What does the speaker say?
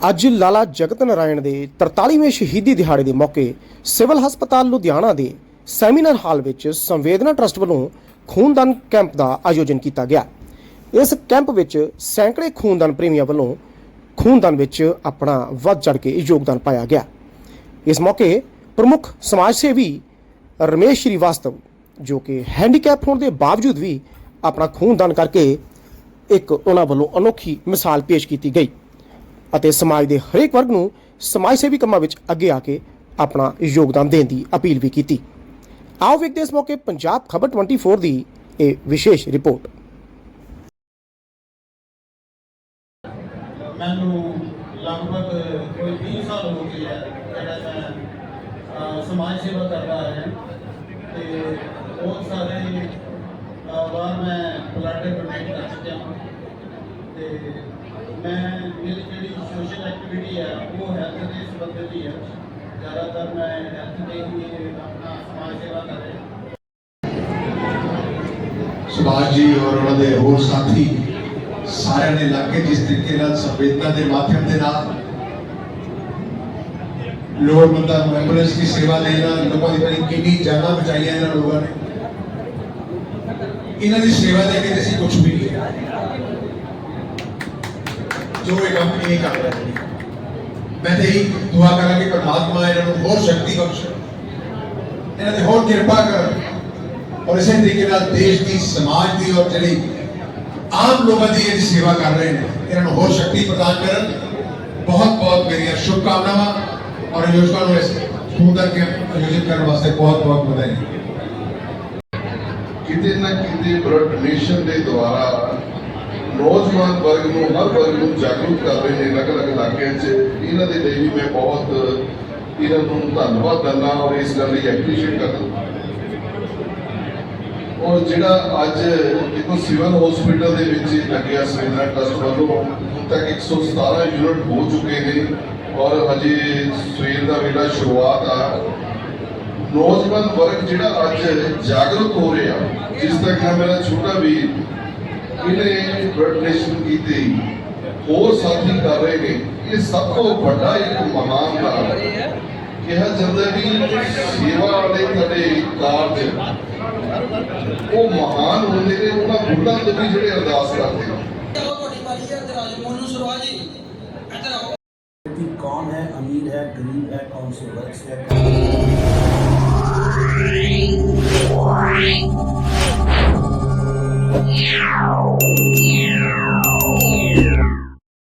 ਅੱਜ ਲਾਲਾ ਜਗਤ ਨਾਰਾਇਣ ਦੇ 43ਵੇਂ ਸ਼ਹੀਦੀ ਦਿਹਾੜੇ ਦੇ ਮੌਕੇ ਸਿਵਲ ਹਸਪਤਾਲ ਲੁਧਿਆਣਾ ਦੇ ਸੈਮੀਨਾਰ ਹਾਲ ਵਿੱਚ ਸੰਵੇਦਨਾ ਟਰਸਟ ਵੱਲੋਂ ਖੂਨਦਾਨ ਕੈਂਪ ਦਾ ਆਯੋਜਨ ਕੀਤਾ ਗਿਆ। ਇਸ ਕੈਂਪ ਵਿੱਚ ਸੈਂਕੜੇ ਖੂਨਦਾਨ ਪ੍ਰੇਮੀਆਂ ਵੱਲੋਂ ਖੂਨਦਾਨ ਵਿੱਚ ਆਪਣਾ ਵੱਧ ਚੜ ਕੇ ਯੋਗਦਾਨ ਪਾਇਆ ਗਿਆ। ਇਸ ਮੌਕੇ ਪ੍ਰਮੁੱਖ ਸਮਾਜ ਸੇਵੀ ਰਮੇਸ਼ ਸ਼੍ਰੀਵਾਸਤਵ, ਜੋ ਕਿ ਹੈਂਡੀਕੈਪ ਹੋਣ ਦੇ ਬਾਵਜੂਦ ਵੀ ਆਪਣਾ ਖੂਨਦਾਨ ਕਰਕੇ ਇੱਕ ਉਹਨਾਂ ਵੱਲੋਂ ਅਨੋਖੀ ਮਿਸਾਲ ਪੇਸ਼ ਕੀਤੀ ਗਈ। ਅਤੇ ਸਮਾਜ ਦੇ ਹਰੇਕ ਵਰਗ ਨੂੰ ਸਮਾਜ ਸੇਵੀ ਕੰਮਾਂ ਵਿੱਚ ਅੱਗੇ ਆ ਕੇ ਆਪਣਾ ਯੋਗਦਾਨ ਦੇਣ ਦੀ ਅਪੀਲ ਵੀ ਕੀਤੀ। ਆਓ ਵੇਖਦੇ ਇਸ ਮੌਕੇ ਪੰਜਾਬ ਖਬਰ 24 ਦੀ ਇਹ ਵਿਸ਼ੇਸ਼ ਰਿਪੋਰਟ। ਮੈਨੂੰ ਲਗਭਗ ਕੋਈ 20 ਸਾਲ ਹੋ ਗਏ ਹੈ ਜਿਹੜਾ ਮੈਂ ਸਮਾਜ ਸੇਵਾ ਕਰਦਾ ਆ ਰਿਹਾ ਤੇ ਬਹੁਤ ਸਾਰੇ ਅਹ, ਵਾਰ ਮੈਂ ਬਲੱਡ ਡੋਨੇਟ ਕਰ ਚੁੱਕਿਆ ਹਾਂ ਤੇ ਮੈਂ ਮੇਰੀ ਜਿਹੜੀ ਸੋਸ਼ਲ ਐਕਟੀਵਿਟੀ ਹੈ ਉਹ ਹੈਲਥ ਦੇ ਸੰਬੰਧਿਤ ਹੀ ਹੈ ਜ਼ਿਆਦਾਤਰ ਮੈਂ ਹੈਲਥ ਦੇ ਹੀ ਆਪਣਾ ਸਮਾਜ ਸੇਵਾ ਕਰ ਰਿਹਾ। ਸੁਭਾਸ਼ ਜੀ ਔਰ ਉਹਨਾਂ ਦੇ ਹੋਰ ਸਾਥੀ ਸਾਰਿਆਂ ਨੇ ਲੱਗ ਜਿਸ ਤਰੀਕੇ ਨਾਲ ਸੰਵੇਦਨਾ ਦੇ ਮਾਧਿਅਮ ਦੇ ਨਾਲ ਲੋੜਵੰਦਾਂ ਨੂੰ ਐਂਬੂਲੈਂਸ ਦੀ ਸੇਵਾ ਦੇਣਾ ਲੋਕਾਂ ਦੀ ਬੜੀ ਕਿੰਨੀ ਜਾਨਾਂ ਬਚਾਈਆਂ ਇਹਨਾਂ ਲੋਕਾਂ ਨੇ। ਇਹਨਾਂ ਦੀ ਸੇਵਾ ਦੇ ਕੇ ਅਸੀਂ ਕੁਝ ਵੀ ਨਹੀਂ। ਜੋ ਇਹ ਕੰਮ ਇਹ ਕਰ ਰਹੇ ਨੇ। ਮੈਂ ਤੇ ਇਹੀ ਦੁਆ ਕਰਾਂਗੇ ਪਰਮਾਤਮਾ ਇਹਨਾਂ ਨੂੰ ਹੋਰ ਸ਼ਕਤੀ ਬਖਸ਼ੇ। ਇਹਨਾਂ ਦੀ ਹੋਰ ਕਿਰਪਾ ਕਰ। ਔਰ ਇਸੇ ਤਰੀਕੇ ਨਾਲ ਦੇਸ਼ ਦੀ, ਸਮਾਜ ਦੀ ਔਰ ਜਿਹੜੀ ਆਮ ਲੋਕਾਂ ਦੀ ਜਿਹੜੀ ਸੇਵਾ ਕਰ ਰਹੇ ਨੇ, ਇਹਨਾਂ ਨੂੰ ਹੋਰ ਸ਼ਕਤੀ ਪ੍ਰਦਾਨ ਕਰਨ। ਬਹੁਤ ਬਹੁਤ ਮੇਰੀਆਂ ਸ਼ੁਭਕਾਮਨਾਵਾਂ ਔਰ ਆਯੋਜਕਾਂ ਨੂੰ ਇਸ ਖੂਨਦਾਨ ਕੈਂਪ ਆਯੋਜਿਤ ਕਰਨ ਵਾਸਤੇ ਬਹੁਤ ਬਹੁਤ ਵਧਾਈ ਕਿਤੇ ਨਾ ਕਿਤੇ ਬਲੱਡ ਡੋਨੇਸ਼ਨ ਦੇ ਦੁਆਰਾ ਨੌਜਵਾਨ ਵਰਗ ਨੂੰ, ਹਰ ਵਰਗ ਨੂੰ ਜਾਗਰੂਕ ਕਰ ਰਹੇ ਨੇ ਅਲੱਗ-ਅਲੱਗ ਇਲਾਕਿਆਂ 'ਚ। ਇਹਨਾਂ ਦੇ ਲਈ ਵੀ ਮੈਂ ਬਹੁਤ, ਇਹਨਾਂ ਨੂੰ ਧੰਨਵਾਦ ਕਰਨਾ ਔਰ ਇਸ ਗੱਲ ਲਈ ਐਪਰੀਸ਼ੀਏਟ ਕਰਦਾ ਔਰ ਜਿਹੜਾ ਅੱਜ ਦੇਖੋ ਸਿਵਲ ਹਸਪੀਟਲ ਦੇ ਵਿੱਚ ਲੱਗਿਆ ਸਵੇਦਾ ਟਰਸਟ ਵੱਲੋਂ, ਹੁਣ ਤੱਕ 117 ਯੂਨਿਟ ਹੋ ਚੁੱਕੇ ਨੇ ਔਰ ਅਜੇ ਸਵੇਰ ਦਾ ਵੇਲਾ ਸ਼ੁਰੂਆਤ ਆ। ਨੌਜਵਾਨ ਵਰਗ ਜਿਹੜਾ ਅੱਜ ਜਾਗਰੂਕ ਹੋ ਰਿਹਾ, ਜਿਸ ਤੱਕ ਮੇਰਾ ਛੋਟਾ ਵੀ ਇਹਨੇ ਬਲੱਡ ਡੋਨੇਸ਼ਨ ਕੀਤੀ ਹੋਰ ਸਾਥੀ ਕਰ ਰਹੇ ਨੇ ਇਹ ਸਭ ਤੋਂ ਵੱਡਾ ਇੱਕ ਮਹਾਨ ਨਾਮ ਹੈ ਕਿਹਾ ਜਾਂਦਾ ਵੀ ਸੇਵਾ ਵਾਲੇ ਤੁਹਾਡੇ ਕਾਰਜ ਉਹ ਮਹਾਨ ਹੁੰਦੇ ਨੇ ਉਹਨਾਂ ਬੁੱਢਾਂ ਤੋਂ ਵੀ ਜਿਹੜੇ ਅਰਦਾਸ ਕਰਦੇ ਨੇ ਚਲੋ ਤੁਹਾਡੀ ਵਾਰੀ ਹੈ ਇੱਧਰ ਆ ਜਾਓ ਮੋਨੂ ਸਰਵਾਜ ਜੀ ਇੱਧਰ ਆਓ व्यक्ति कौन है अमीर है गरीब है कौन से वर्ग से है